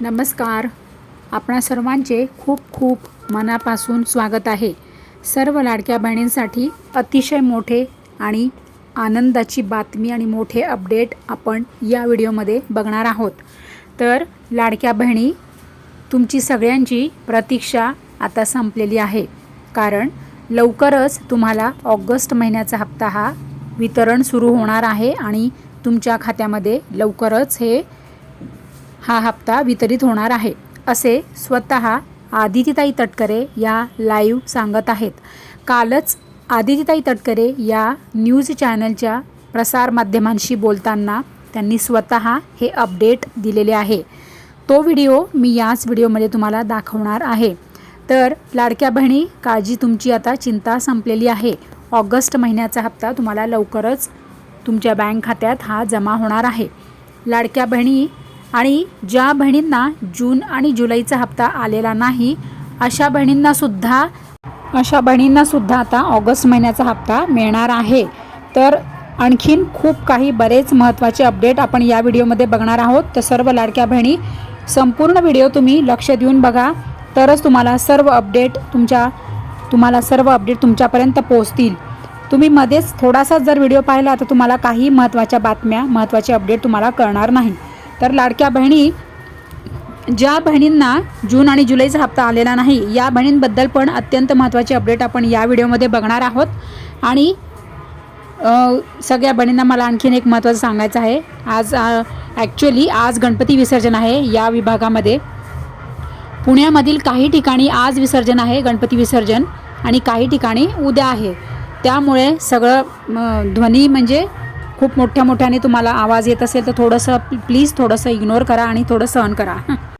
नमस्कार. आपणा सर्वांचे खूप खूप मनापासून स्वागत आहे. सर्व लाडक्या बहिणींसाठी अतिशय मोठे आणि आनंदाची बातमी आणि मोठे अपडेट आपण या व्हिडिओमध्ये बघणार आहोत. तर लाडक्या बहिणी तुमची सगळ्यांची प्रतीक्षा आता संपलेली आहे. कारण लवकरच तुम्हाला ऑगस्ट महिन्याचा हप्ता हा वितरण सुरू होणार आहे आणि तुमच्या खात्यामध्ये लवकरच हे हा हप्ता वितरित होणार आहे असे स्वतः आदितीताई तटकरे या लाईव्ह सांगत आहेत. कालच आदितीताई तटकरे या न्यूज चॅनलच्या प्रसारमाध्यमांशी बोलताना त्यांनी स्वतः हे अपडेट दिलेले आहे. तो व्हिडिओ मी याच व्हिडिओमध्ये तुम्हाला दाखवणार आहे. तर लाडक्या बहिणी काळजी तुमची आता चिंता संपलेली आहे. ऑगस्ट महिन्याचा हप्ता तुम्हाला लवकरच तुमच्या बँक खात्यात हा जमा होणार आहे. लाडक्या बहिणी आणि ज्या बहिणींना जून आणि जुलैचा हप्ता आलेला नाही अशा बहिणींनासुद्धा अशा बहिणींनासुद्धा आता ऑगस्ट महिन्याचा हप्ता मिळणार आहे. तर आणखीन खूप काही बरेच महत्त्वाचे अपडेट आपण या व्हिडिओमध्ये बघणार आहोत. तर सर्व लाडक्या बहिणी संपूर्ण व्हिडिओ तुम्ही लक्ष देऊन बघा. तरच तुम्हाला सर्व अपडेट तुमच्या तुम्हाला सर्व अपडेट तुमच्यापर्यंत पोहोचतील. तुम्ही मध्येच थोडासा जर व्हिडिओ पाहिला तर तुम्हाला काही महत्त्वाच्या बातम्या महत्त्वाचे अपडेट तुम्हाला कळणार नाही. तर लाडक्या बहिणी ज्या बहिणींना जून आणि जुलैचा हप्ता आलेला नाही या बहिणींबद्दल पण अत्यंत महत्त्वाचे अपडेट आपण या व्हिडिओमध्ये बघणार आहोत. आणि सगळ्या बहिणींना मला आणखीन एक महत्त्वाचं सांगायचं आहे. आज ॲक्च्युली आज गणपती विसर्जन आहे या विभागामध्ये. पुण्यामधील काही ठिकाणी आज विसर्जन आहे गणपती विसर्जन आणि काही ठिकाणी उद्या आहे. त्यामुळे सगळं ध्वनी म्हणजे खूप मोठ्या मोठ्याने तुम्हाला आवाज येत असेल तर थोडंसं प्लीज थोडंसं इग्नोर करा आणि थोडं सहन करा.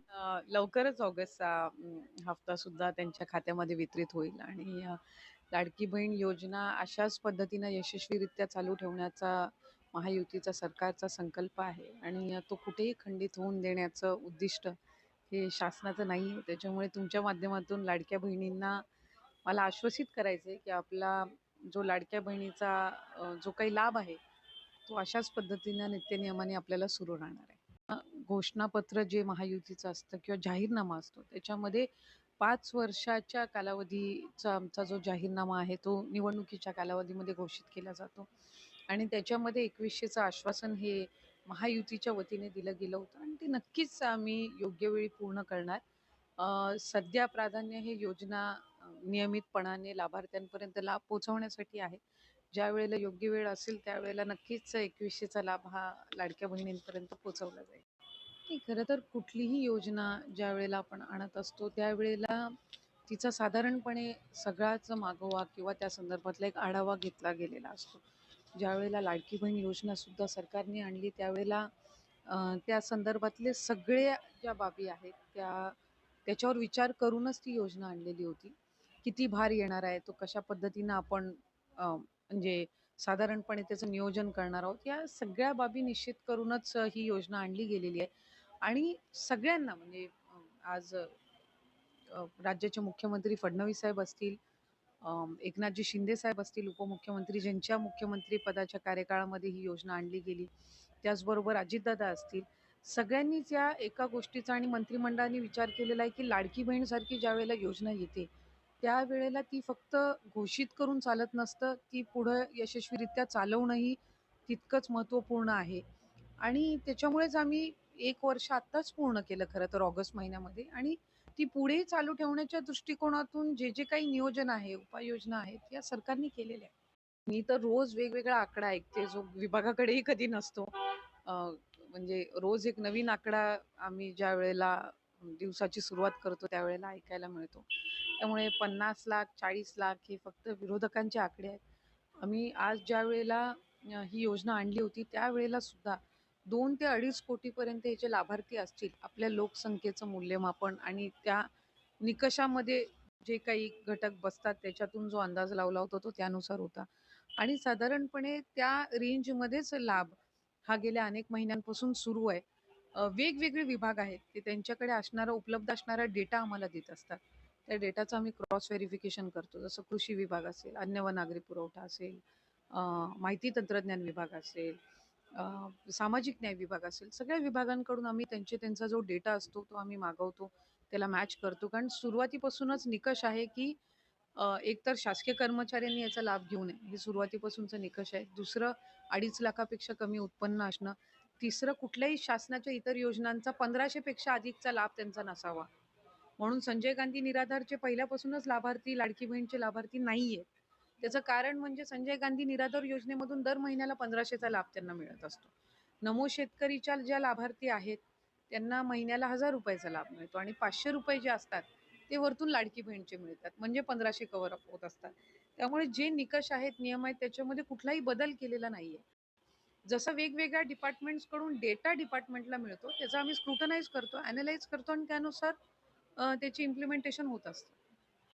लवकरच ऑगस्टचा हप्ता सुद्धा त्यांच्या खात्यामध्ये वितरित होईल आणि लाडकी बहीण योजना अशाच पद्धतीनं यशस्वीरित्या चालू ठेवण्याचा महायुतीचा सरकारचा संकल्प आहे आणि तो कुठेही खंडित होऊन देण्याचं उद्दिष्ट हे शासनाचं नाही आहे. त्याच्यामुळे तुमच्या माध्यमातून लाडक्या बहिणींना मला आश्वासित करायचं आहे की आपला जो लाडक्या बहिणीचा जो काही लाभ आहे तो अशाच पद्धतीनं नित्यनियमाने आपल्याला सुरू राहणार आहे. घोषणापत्र जे महायुतीचं असतं किंवा जाहीरनामा असतो त्याच्यामध्ये पाच वर्षाच्या कालावधीचा आमचा जो जाहीरनामा आहे तो निवडणुकीच्या कालावधीमध्ये घोषित केला जातो. आणि त्याच्यामध्ये एकवीसशेचं आश्वासन हे महायुतीच्या वतीने दिलं गेलं होतं आणि ते नक्कीच आम्ही योग्य वेळी पूर्ण करणार. सध्या प्राधान्य हे योजना नियमितपणाने लाभार्थ्यांपर्यंत लाभ पोहोचवण्यासाठी आहे. ज्या वेळेला योग्य वेळ असेल त्यावेळेला नक्कीच एकवीसशेचा लाभ हा लाडक्या बहिणींपर्यंत पोहोचवला जाईल. नाही खरं तर कुठलीही योजना ज्या वेळेला आपण आणत असतो त्यावेळेला तिचा साधारणपणे सगळाच मागोवा किंवा त्या संदर्भातला एक आढावा घेतला गेलेला असतो. ज्या वेळेला लाडकी बहीण योजनासुद्धा सरकारने आणली त्यावेळेला त्या संदर्भातले सगळे ज्या बाबी आहेत त्या त्याच्यावर विचार करूनच ती योजना आणलेली होती. किती भार येणार आहे तो कशा पद्धतीनं आपण म्हणजे साधारणपणे त्याचं नियोजन करणार आहोत. या सगळ्या बाबी निश्चित करूनच ही योजना आणली गेलेली आहे. आणि सगळ्यांना म्हणजे आज राज्याचे मुख्यमंत्री फडणवीस साहेब असतील एकनाथजी शिंदे साहेब असतील उपमुख्यमंत्री ज्यांच्या मुख्यमंत्री पदाच्या कार्यकाळामध्ये ही योजना आणली गेली त्याचबरोबर अजितदादा असतील. सगळ्यांनीच या एका गोष्टीचा आणि मंत्रिमंडळाने विचार केलेला आहे की लाडकी बहीणसारखी ज्या वेळेला योजना येते त्यावेळेला ती फक्त घोषित करून चालत नसतं ती पुढं यशस्वीरित्या चालवणंही तितकंच महत्त्वपूर्ण आहे. आणि त्याच्यामुळेच आम्ही एक वर्ष आत्ताच पूर्ण केलं खरं तर ऑगस्ट महिन्यामध्ये. आणि ती पुढे चालू ठेवण्याच्या दृष्टिकोनातून जे जे काही नियोजन आहे उपाययोजना आहेत या सरकारने केलेल्या आहेत. मी तर रोज वेगवेगळा आकडा ऐकते जो विभागाकडेही कधी नसतो. म्हणजे रोज एक नवीन आकडा आम्ही ज्या वेळेला दिवसाची सुरुवात करतो त्यावेळेला ऐकायला मिळतो. त्यामुळे पन्नास लाख चाळीस लाख हे फक्त विरोधकांचे आकडे आहेत. आम्ही आज ज्या वेळेला ही योजना आणली होती त्यावेळेला सुद्धा दोन ते अडीच कोटीपर्यंत याचे लाभार्थी असतील आपल्या लोकसंख्येचं मूल्यमापन आणि त्या निकषामध्ये जे काही घटक बसतात त्याच्यातून जो अंदाज लावला होता तो त्यानुसार होता. आणि साधारणपणे त्या रेंजमध्येच लाभ हा गेल्या अनेक महिन्यांपासून सुरू आहे. वेगवेगळे विभाग आहेत ते त्यांच्याकडे असणारा उपलब्ध असणारा डेटा आम्हाला देत असतात त्या डेटाचं आम्ही क्रॉस व्हेरिफिकेशन करतो जसं कृषी विभाग असेल अन्न व नागरी पुरवठा असेल माहिती तंत्रज्ञान विभाग असेल सामाजिक न्याय विभाग असेल, सगळ्या विभागांकडून आम्ही त्यांचे त्यांचा जो डेटा असतो तो आम्ही मागवतो. त्याला मॅच करतो. कारण सुरुवातीपासूनच निकष आहे, की एकतर शासकीय कर्मचाऱ्यांनी याचा लाभ घेऊ नये. हे सुरुवातीपासूनचा निकष आहे. दुसरं 2.5 लाखापेक्षा कमी उत्पन्न असणं. तिसरं कुठल्याही शासनाच्या इतर योजनांचा पंधराशे पेक्षा अधिकचा लाभ त्यांचा नसावा. म्हणून संजय गांधी निराधारचे पहिल्यापासूनच लाभार्थी लाडकी बहीणचे लाभार्थी नाहीयेत. त्याचं कारण म्हणजे संजय गांधी निराधार योजनेमधून दर महिन्याला पंधराशेचा लाभ त्यांना मिळत असतो. नमो शेतकरीच्या ज्या लाभार्थी आहेत, त्यांना महिन्याला हजार रुपयाचा लाभ मिळतो आणि ₹500 जे असतात, ते वरतून लाडकी बहीणचे मिळतात. म्हणजे पंधराशे कव्हर अप होत असतात. त्यामुळे जे निकष आहेत, नियम आहेत त्याच्यामध्ये कुठलाही बदल केलेला नाहीये. जसं वेगवेगळ्या डिपार्टमेंट्सकडून डेटा डिपार्टमेंटला मिळतो, त्याचा आम्ही स्क्रुटनाइज करतो, ॲनलाईज करतो आणि त्यानुसार त्याची इम्प्लिमेंटेशन होत असतं.